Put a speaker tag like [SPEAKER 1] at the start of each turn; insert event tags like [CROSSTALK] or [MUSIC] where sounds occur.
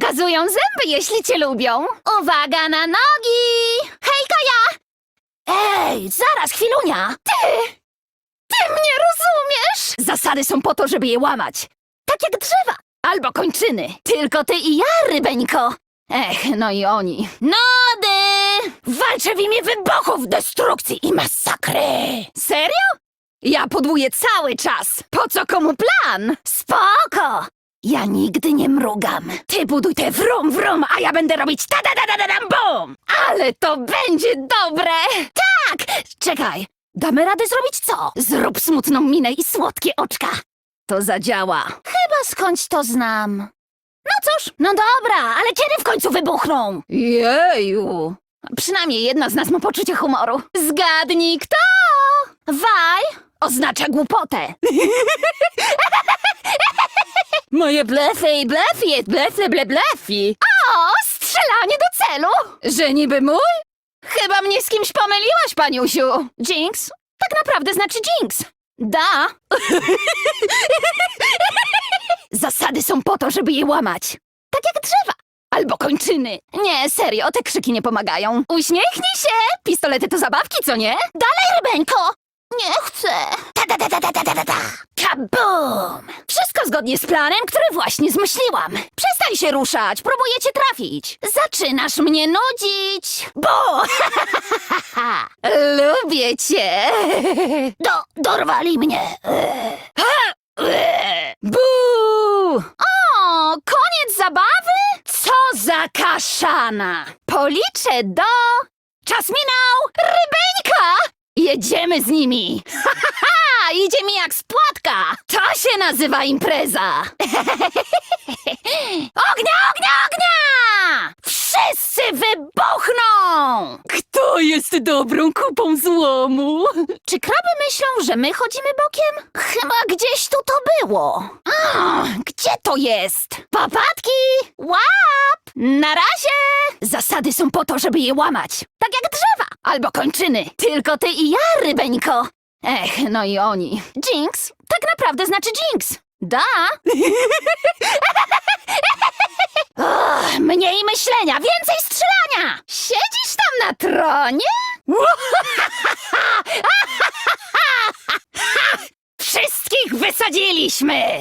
[SPEAKER 1] pokazują zęby, jeśli cię lubią. Uwaga na nogi! Hejka ja! Ej, zaraz, chwilunia! Ty! Ty mnie rozumiesz? Zasady są po to, żeby je łamać. Tak jak drzewa. Albo kończyny. Tylko ty i ja, rybeńko. Ech, no i oni. Nody! Walczę w imię wybuchów, destrukcji i masakry! Serio? Ja podłuję cały czas. Po co komu plan? Spoko! Ja nigdy nie mrugam. Ty buduj te wrum wrum, a ja będę robić ta da da da da dam bum! Ale to będzie dobre! Tak! Czekaj, damy radę zrobić co? Zrób smutną minę i słodkie oczka. To zadziała. Chyba skądś to znam. No cóż, no dobra, ale kiedy w końcu wybuchną? Jeju! Przynajmniej jedna z nas ma poczucie humoru. Zgadnij kto! Waj oznacza głupotę. [LAUGHS] Moje blefy i blefi, blefy, ble, blefi. O, strzelanie do celu! Że niby mój? Chyba mnie z kimś pomyliłaś, paniusiu. Jinx? Tak naprawdę znaczy Jinx. Da. [LAUGHS] Zasady są po to, żeby je łamać. Tak jak drzewa. Albo kończyny. Nie, serio, te krzyki nie pomagają. Uśmiechnij się! Pistolety to zabawki, co nie? Dalej, rybeńko! Nie chcę. Ta da da da da da da da. Kabum! Wszystko zgodnie z planem, który właśnie zmyśliłam. Przestań się ruszać, próbuję cię trafić. Zaczynasz mnie nudzić. Bo! [LAUGHS] Lubię cię. Do, dorwali mnie. Bu! O, koniec zabawy? Co za kaszana! Policzę do... Czas minął! Rybeńka! Jedziemy z nimi! Ha, ha, ha! Idzie mi jak To się nazywa impreza! [LAUGHS] ognia, ognia, ognia! Wszyscy wybuchną!
[SPEAKER 2] Kto jest dobrą kupą złomu?
[SPEAKER 1] Czy kraby myślą, że my chodzimy bokiem? Chyba gdzieś tu to było. A, gdzie to jest? Papatki! Łap! Na razie! Zasady są po to, żeby je łamać. Tak jak drzewa albo kończyny. Tylko ty i ja, rybeńko. Ech, no i oni. Jinx naprawdę znaczy Jinx. Da? [LAUGHS] Mniej myślenia, więcej strzelania! Siedzisz tam na tronie? [LAUGHS] Wszystkich wysadziliśmy!